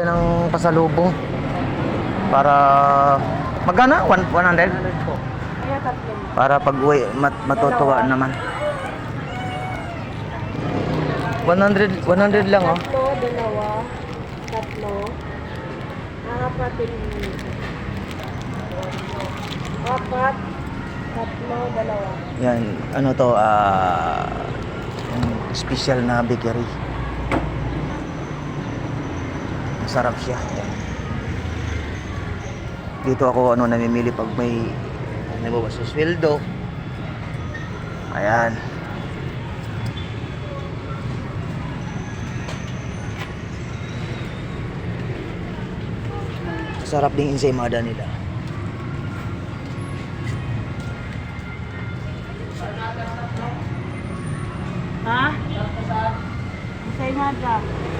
ng pasalubong para magana 100 po. Kaya tatlo. para pag uwi mat, matutuwa naman 100 100 lang oh Tatlo, dalawa, tatlo. Nito. Apat, tatlo, dalawa. yan ano to ah yung special na bakery masarap siya dito ako ano namimili pag may ba sa sweldo ayan Sarap din ensaymada nila. Ha? Say mada.